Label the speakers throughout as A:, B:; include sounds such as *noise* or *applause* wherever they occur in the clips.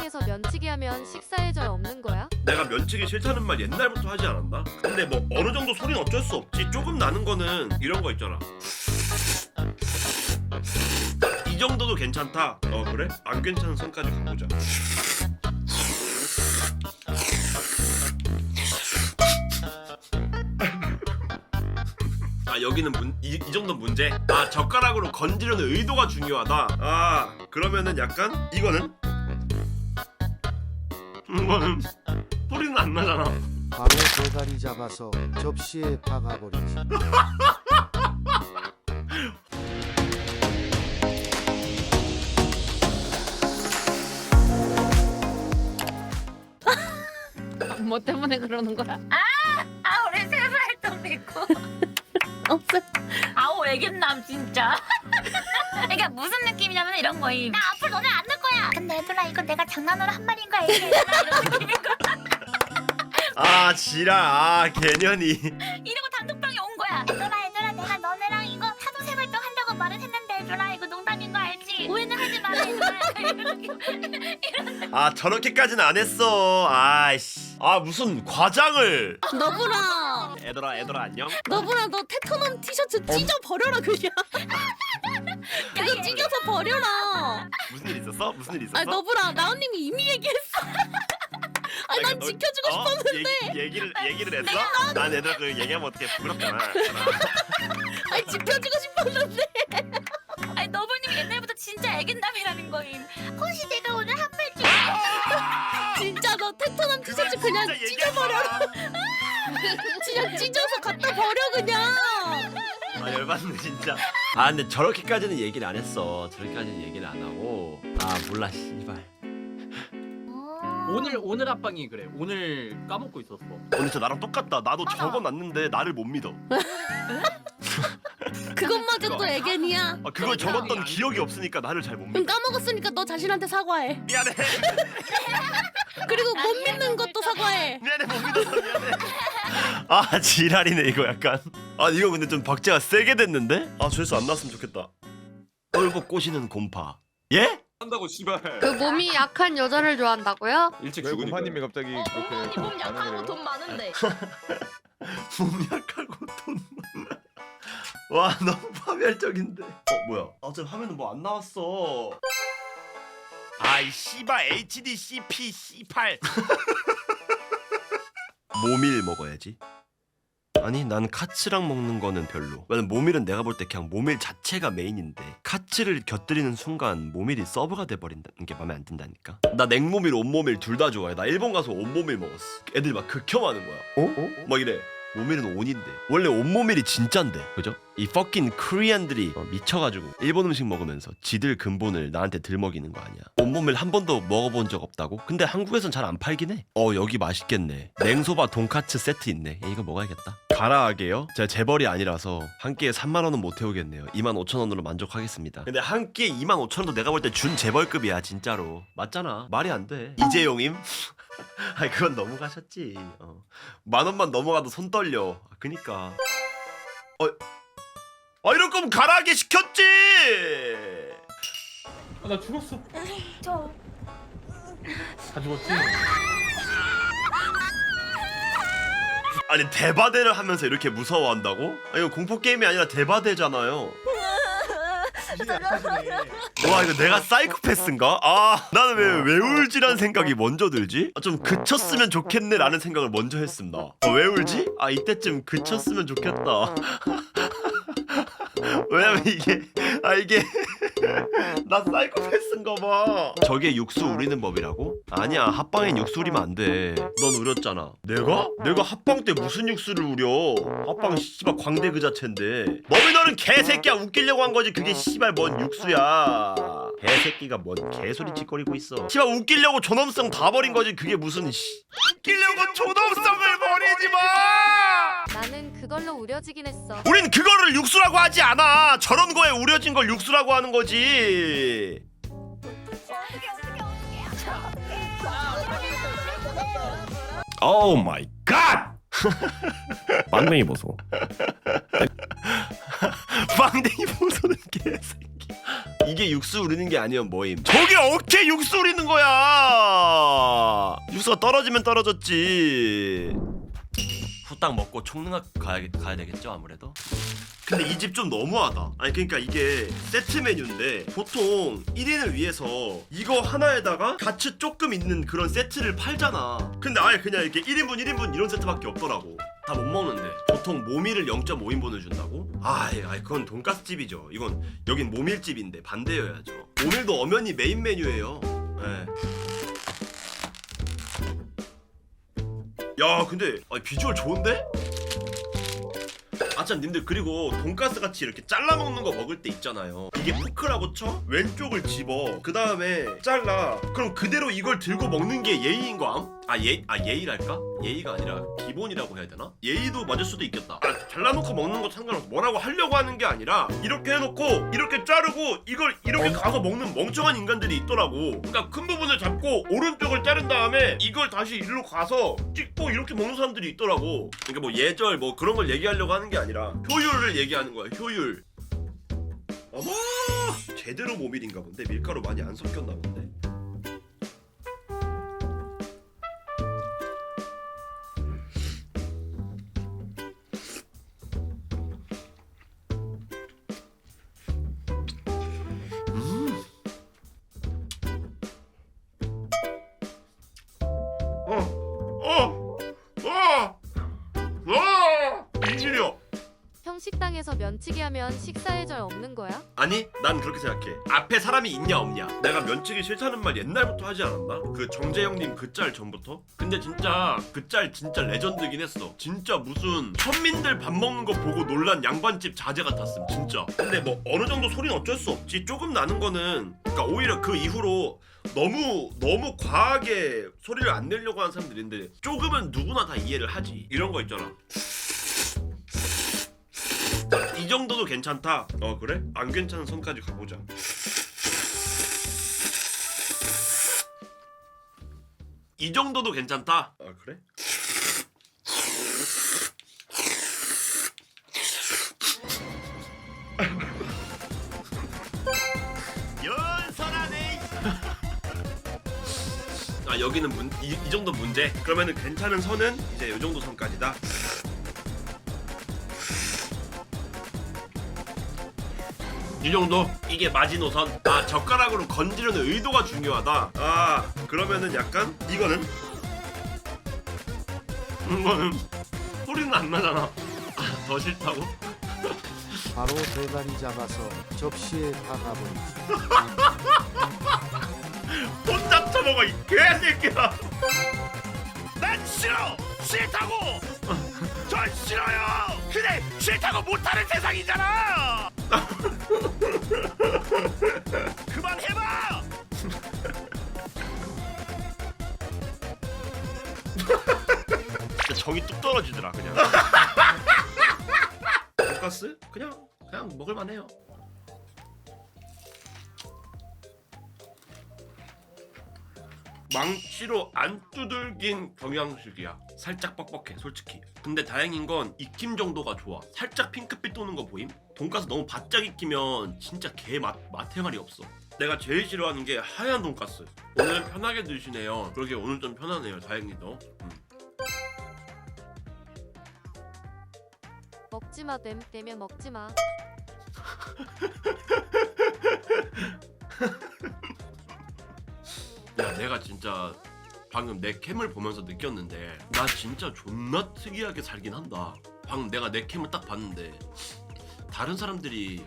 A: 단톡방에서 면치기 하면 식사해줘야 없는 거야?
B: 내가 면치기 싫다는 말 옛날부터 하지 않았나? 근데 뭐 어느 정도 소리는 어쩔 수 없지. 조금 나는 거는 이런 거 있잖아. 이 정도도 괜찮다. 어 그래? 안 괜찮은 선까지 가보자. 아 여기는 문, 이, 이 정도 문제? 아 젓가락으로 건지려는 의도가 중요하다. 아 그러면은 약간 이거는 이거는 소리는 안 나잖아.
C: 바로 대가리 잡아서 접시에 박아버리지. *laughs*
D: 뭐 때문에 그러는 거야?
E: 아 우리 세발도 믿고 *laughs*
D: 없어.
E: 아우 애견남 진짜 *laughs* 그러니까 무슨 느낌이냐면 이런 거임. 나 앞으로 너네 안 넣을 거야. 근데 얘들아 이거 내가 장난으로 한 말인가 얘기했잖아 이런 느낌인 거.
B: 아 지랄. 아 개년이.
E: 이러고 단톡방에 온 거야. 얘들아 얘들아 내가 너네랑 이거 사도 세발동 한다고 말은 했는데 얘들아 이거 농담인 거 알지? 오해는 하지 마라 얘들아. *laughs* 이런 느낌
B: 아 저렇게까지는 안 했어. 아이씨. 아 무슨 과장을.
D: 너브라,
B: 애들아 애들아 안녕
D: 너브라 너 테토넘 티셔츠 찢어 버려라 그냥. *laughs* 그거 찢어서 버려라.
B: 무슨 일 있었어 무슨 일 있었어
D: 아 너브라 나은님이 이미 얘기했어. *laughs* 아니 난
B: 너-
D: 지켜주고
B: 어?
D: 싶었는데.
B: 얘기, 얘기를 얘기를 했어 난 애들아 그 얘기하면 어떻게 부끄럽잖아 *laughs*
D: 아니 지켜주고 싶었는데.
E: 아니 너블님이 옛날부터 진짜 애견남이라는 거임 혹시 내가 오늘 한
D: 그냥
B: 진짜
D: 찢어버려라. 그냥 찢어서 갖다 버려 그냥.
B: 아 열받네 진짜 아 근데 저렇게까지는 얘기를 안 했어 저렇게까지는 얘기를 안 하고 아 몰라 씨발
F: 오늘 오늘 합방이 그래. 오늘 까먹고 있었어.
B: 오늘 저 나랑 똑같다 나도. 적어놨는데 나를 못 믿어 *laughs*
D: 그것마저 또
B: 그거.
D: 애견이야.
B: 아 그걸
F: 그러니까.
B: 적었던 기억이 없으니까 나를 잘못
D: 그럼
B: 믿어
D: 까먹었으니까 너 자신한테 사과해.
B: 미안해 *laughs*
D: 그리고 못 믿는 것도 사과해.
B: 미안해 못 믿어서 미안해 아 지랄이네 이거 약간 아 이거 근데 좀 박제가 세게 됐는데 아 조회수 안 나왔으면 좋겠다 똘보 꼬시는 곰파 예?
G: 한다고 씨발
A: 그 몸이 약한 여자를 좋아한다고요?
G: 일찍
H: 왜
G: 죽으니까
H: 곰파님이 갑자기
D: 어,
H: 그렇게
D: 몸 약하고
H: 반응을 해요?
D: 돈 많은데. *laughs*
B: 몸 약하고 돈 많아 *laughs* 와 너무 파멸적인데 어 뭐야 아저 화면은 뭐 안 나왔어 아이 씨바 HD CP C8 모밀 먹어야지. 아니 난 카츠랑 먹는 거는 별로. 왜냐면 모밀은 내가 볼 때 그냥 모밀 자체가 메인인데 카츠를 곁들이는 순간 모밀이 서브가 돼버린다는 게 마음에 안 든다니까. 나 냉모밀 온모밀 둘 다 좋아해. 나 일본 가서 온모밀 먹었어. 애들이 막 극혐하는 거야. 어? 어? 막 이래 모밀은 온인데. 원래 온모밀이 진짠데. 그죠? 이 fucking 코리안들이 어, 미쳐가지고 일본 음식 먹으면서 지들 근본을 나한테 들먹이는 거 아니야. 온모밀 한 번도 먹어본 적 없다고? 근데 한국에선 잘 안 팔긴 해어 여기 맛있겠네. 냉소바 돈카츠 세트 있네. 야, 이거 먹어야겠다. 가라하게요? 제가 재벌이 아니라서 한 끼에 3만 원은 못 태우겠네요. 2만 5천 원으로 만족하겠습니다. 근데 한 끼에 2만 5천 원도 내가 볼 때 준 재벌급이야 진짜로. 맞잖아. 말이 안돼. 이재용임? *laughs* 아니 그건 넘어가셨지 어. 만 원만 넘어가도 손 떨려 아, 그니까 어, 아 이럴 거면 가라하게 시켰지
F: 아, 나 죽었어.
E: 저
F: 다 죽었지.
B: 아니 대바대를 하면서 이렇게 무서워한다고? 아 이거 공포 게임이 아니라 대바대잖아요 와 이거 내가 사이코패스인가? 아 나는 왜 왜 울지란 생각이 먼저 들지? 아, 좀 그쳤으면 좋겠네 라는 생각을 먼저 했습니다 어, 왜 울지? 아 이때쯤 그쳤으면 좋겠다 *laughs* 왜냐면 이게 아 이게 *laughs* 나 사이코패스인가 봐. 저게 육수 우리는 법이라고? 아니야 합방엔 육수 우리면 안 돼 넌 우렸잖아. 내가? 내가 합방 때 무슨 육수를 우려? 합방 씨발 광대 그 자체인데. 너희 너는 개새끼야. 웃기려고 한 거지. 그게 씨발 뭔 육수야. 개새끼가 뭔 개소리 짓거리고 있어. 씨발 웃기려고 존엄성 다 버린 거지. 그게 무슨 씨. 웃기려고 존엄성
A: 우려지긴 했어.
B: 우린 그거를 육수라고 하지 않아. 저런 거에 우려진 걸 육수라고 하는 거지. 오 마이 갓!
I: 빵댕이 보소. *laughs*
B: 빵댕이 보소는 개새끼. 이게 육수 우리는 게 아니면 뭐임? 저게 어떻게 육수 우리는 거야? 육수가 떨어지면 떨어졌지 후 딱 먹고 총능학 가야, 가야 되겠죠 아무래도? 근데 이 집 좀 너무하다. 아니 그러니까 이게 세트 메뉴인데 보통 1인을 위해서 이거 하나에다가 같이 조금 있는 그런 세트를 팔잖아. 근데 아예 그냥 이렇게 1인분 1인분 이런 세트밖에 없더라고. 다 못 먹는데. 보통 모밀을 0.5인분을 준다고? 아이 아이 그건 돈가스 집이죠. 이건 여긴 모밀집인데 반대여야죠. 모밀도 엄연히 메인 메뉴예요. 예. 야 근데 아니, 비주얼 좋은데? 아참 님들 그리고 돈가스 같이 이렇게 잘라 먹는 거 먹을 때 있잖아요 이게 포크라고 쳐? 왼쪽을 집어 그 다음에 잘라 그럼 그대로 이걸 들고 먹는 게 예의인 거 암? 아, 예, 아 예의랄까? 예의가 아니라 기본이라고 해야 되나? 예의도 맞을 수도 있겠다 아, 잘라놓고 먹는 거 상관없어 뭐라고 하려고 하는 게 아니라 이렇게 해놓고 이렇게 자르고 이걸 이렇게 가서 먹는 멍청한 인간들이 있더라고 그러니까 큰 부분을 잡고 오른쪽을 자른 다음에 이걸 다시 일로 가서 찍고 이렇게 먹는 사람들이 있더라고 그러니까 뭐 예절 뭐 그런 걸 얘기하려고 하는 게 아니라 효율을 얘기하는 거야 효율 어머 제대로 모밀인가 본데 밀가루 많이 안 섞였나 본데
A: 면치기 하면 식사 예절 없는 거야?
B: 아니 난 그렇게 생각해. 앞에 사람이 있냐 없냐. 내가 면치기 싫다는 말 옛날부터 하지 않았나? 그 정재영님 그 짤 전부터? 근데 진짜 그 짤 진짜 레전드긴 했어. 진짜 무슨 현민들 밥 먹는 거 보고 놀란 양반집 자제 같았음 진짜. 근데 뭐 어느 정도 소리는 어쩔 수 없지. 조금 나는 거는 그러니까 오히려 그 이후로 너무 너무 과하게 소리를 안 내려고 하는 사람들이 있는데 조금은 누구나 다 이해를 하지. 이런 거 있잖아. 이 정도도 괜찮다. 어 그래? 안 괜찮은 선까지 가보자. 이 정도도 괜찮다. 아 그래? 연설하네. 아 여기는 문, 이, 이 정도 문제. 그러면은 괜찮은 선은 이제 이 정도 선까지다. 이 정도? 이게 마지노선? 아 젓가락으로 건지려는 의도가 중요하다 아 그러면은 약간 이거는? 이거는 소리는 안 나잖아 아, 더 싫다고?
C: 바로 대가리 잡아서 접시에 박아버리지
B: 혼자 처먹어 이 개새끼야 난 싫어 싫다고 전 싫어요 근데 싫다고 못하는 세상이잖아 *laughs* 그만해봐 *laughs* 진짜 정이 뚝 떨어지더라 그냥 돈가스? 그냥 그냥 먹을만해요 망치로 안 두들긴 경양식이야. 살짝 뻑뻑해, 솔직히. 근데 다행인 건 익힘 정도가 좋아. 살짝 핑크빛 도는 거 보임? 돈가스 너무 바짝 익히면 진짜 개 맛, 맛행알이 없어. 내가 제일 싫어하는 게 하얀 돈가스. 오늘 편하게 드시네요. 그러게 오늘 좀 편하네요. 다행히도. 음.
A: 먹지 마, 됨 되면 먹지 마.
B: 야, 내가 진짜 방금 내 캠을 보면서 느꼈는데 나 진짜 존나 특이하게 살긴 한다. 방금 내가 내 캠을 딱 봤는데 다른 사람들이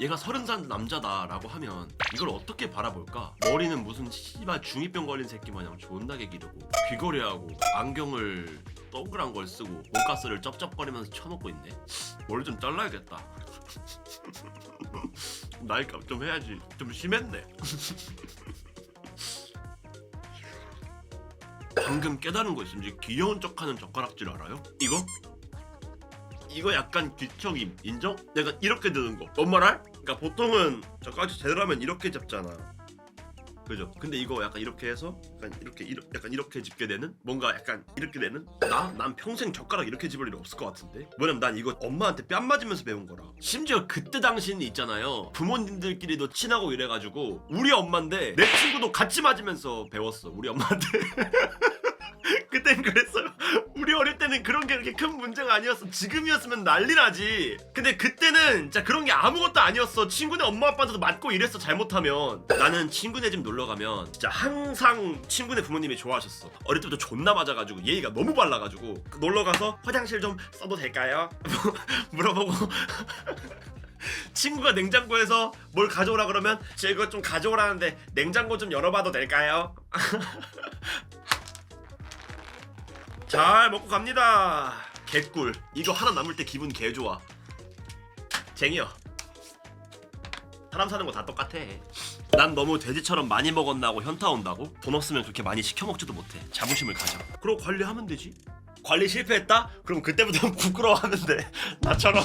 B: 얘가 서른 살 남자다라고 하면 이걸 어떻게 바라볼까? 머리는 무슨 씨발 중이병 걸린 새끼 마냥 존나게 기르고 귀걸이하고 안경을 동그란 걸 쓰고 돈가스를 쩝쩝거리면서 쳐먹고 있네. 머리 좀 잘라야겠다. *laughs* 나이값 좀 해야지. 좀 심했네. *laughs* 방금 깨달은 거 있으면 귀여운 척하는 젓가락질 알아요? 이거? 이거 약간 귀척임 인정? 내가 이렇게 드는 거. 뭔 말? 그러니까 보통은 젓가락질 제대로 하면 이렇게 잡잖아. 그죠? 근데 이거 약간 이렇게 해서 약간 이렇게 이러, 약간 이렇게 집게 되는 뭔가 약간 이렇게 되는 나? 난 평생 젓가락 이렇게 집을 일 없을 것 같은데 왜냐면 난 이거 엄마한테 뺨 맞으면서 배운 거라 심지어 그때 당시는 있잖아요 부모님들끼리도 친하고 이래가지고 우리 엄마인데 내 친구도 같이 맞으면서 배웠어 우리 엄마한테 *laughs* 그땐 그랬어 요. 우리 어릴 때는 그런 게 그렇게 큰 문제가 아니었어. 지금이었으면 난리 나지. 근데 그때는 진짜 그런 게 아무것도 아니었어. 친구네 엄마 아빠한테도 맞고 이랬어. 잘못하면. 나는 친구네 집 놀러 가면 진짜 항상 친구네 부모님이 좋아하셨어. 어릴 때부터 존나 맞아가지고 예의가 너무 발라가지고 그 놀러 가서 화장실 좀 써도 될까요? *laughs* 물어보고 *laughs* 친구가 냉장고에서 뭘 가져오라 그러면 제 이거 좀 가져오라는데 냉장고 좀 열어봐도 될까요? *laughs* 잘 먹고 갑니다. 개꿀. 이거 하나 남을 때 기분 개 좋아. 쟁이요. 사람 사는 거 다 똑같아. 난 너무 돼지처럼 많이 먹었나 고 현타 온다고? 돈 없으면 그렇게 많이 시켜 먹지도 못해. 자부심을 가져. 그러고 관리하면 되지. 관리 실패했다? 그럼 그때부터 *laughs* 부끄러워하면 돼. *laughs* 나처럼.